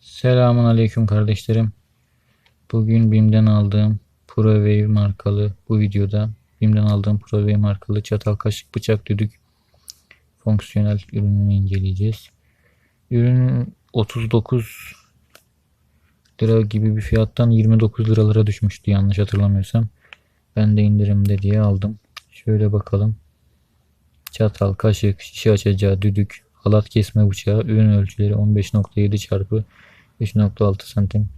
Selamun Aleyküm kardeşlerim. Bugün BİM'den aldığım ProWave markalı bu videoda BİM'den aldığım ProWave markalı çatal kaşık bıçak düdük fonksiyonel ürününü inceleyeceğiz. Ürünün 39 lira gibi bir fiyattan 29 liralara düşmüştü yanlış hatırlamıyorsam. Ben de indirimde diye aldım. Şöyle bakalım. Çatal, kaşık, şişe açacağı, düdük, halat kesme bıçağı, ürün ölçüleri 15.7 çarpı 3.6 santim.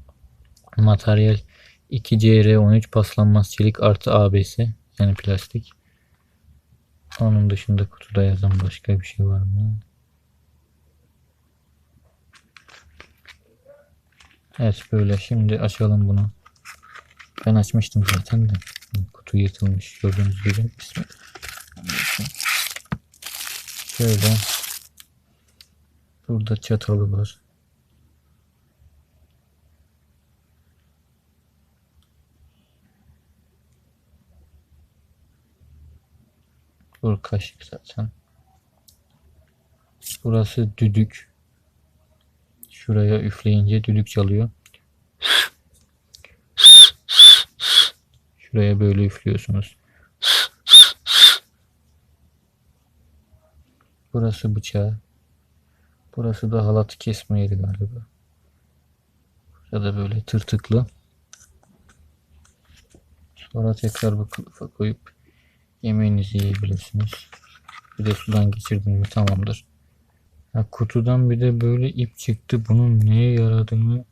Materyal 2CR13 paslanmaz çelik artı ABS yani plastik. Onun dışında kutuda yazan başka bir şey var mı? Evet böyle şimdi açalım bunu. Ben açmıştım zaten de. Kutu yırtılmış gördüğünüz gibi. Bismillah. Şöyle. Burada çatalı var. Bu kaşık zaten. Burası düdük. Şuraya üfleyince düdük çalıyor. Şuraya böyle üflüyorsunuz. Burası bıçağı. Burası da halatı kesme yeri galiba. Burada böyle tırtıklı. Sonra tekrar bu kılıfa koyup yemeğinizi yiyebilirsiniz. Bir de sudan geçirdim mi tamamdır. Ha, kutudan bir de böyle ip çıktı. Bunun neye yaradığını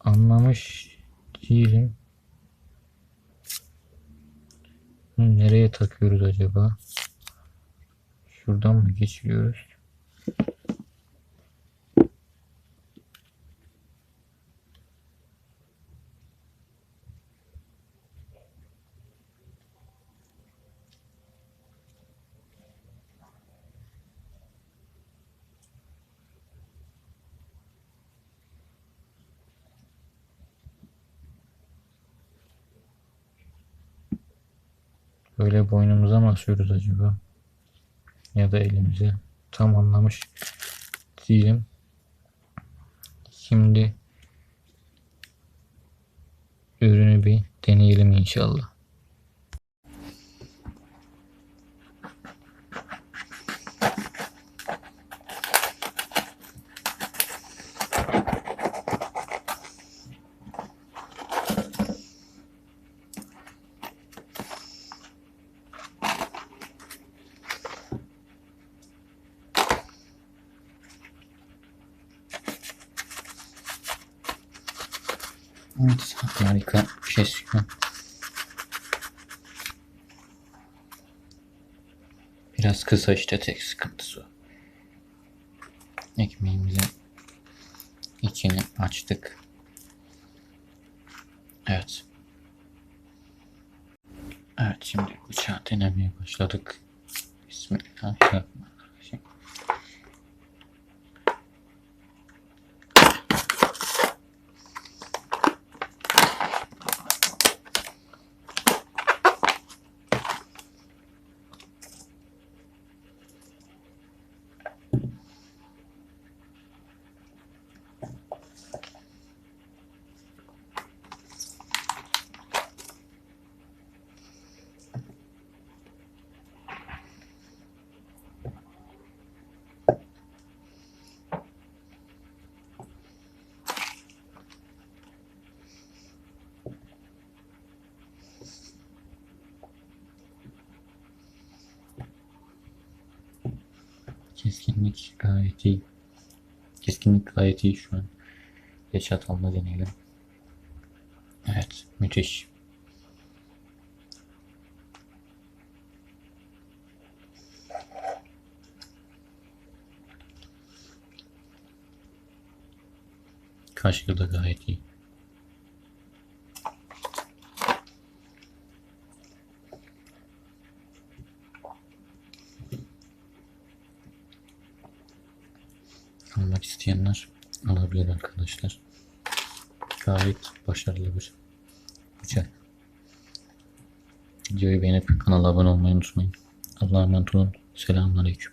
anlamış değilim. Bunu nereye takıyoruz acaba? Şuradan mı geçiriyoruz? Böyle boynumuza mı asıyoruz acaba? Ya da elimize. Tam anlamış değilim. Şimdi ürünü bir deneyelim inşallah. Evet, harika bir şey çıkıyor. Biraz kısa işte tek sıkıntısı o. Ekmeğimizin içini açtık. Evet. Evet şimdi bıçağı denemeye başladık. Bismillahirrahmanirrahim. Keskinlik gayet iyi. Keskinlik gayet iyi şu an. Bir çatalla deneyelim. Evet, müthiş. Kaşığı da gayet iyi. Almak isteyenler alabilir arkadaşlar. Gayet başarılı bir bıçak. Videoyu beğenip kanala abone olmayı unutmayın. Allah'a emanet olun. Selamun Aleyküm.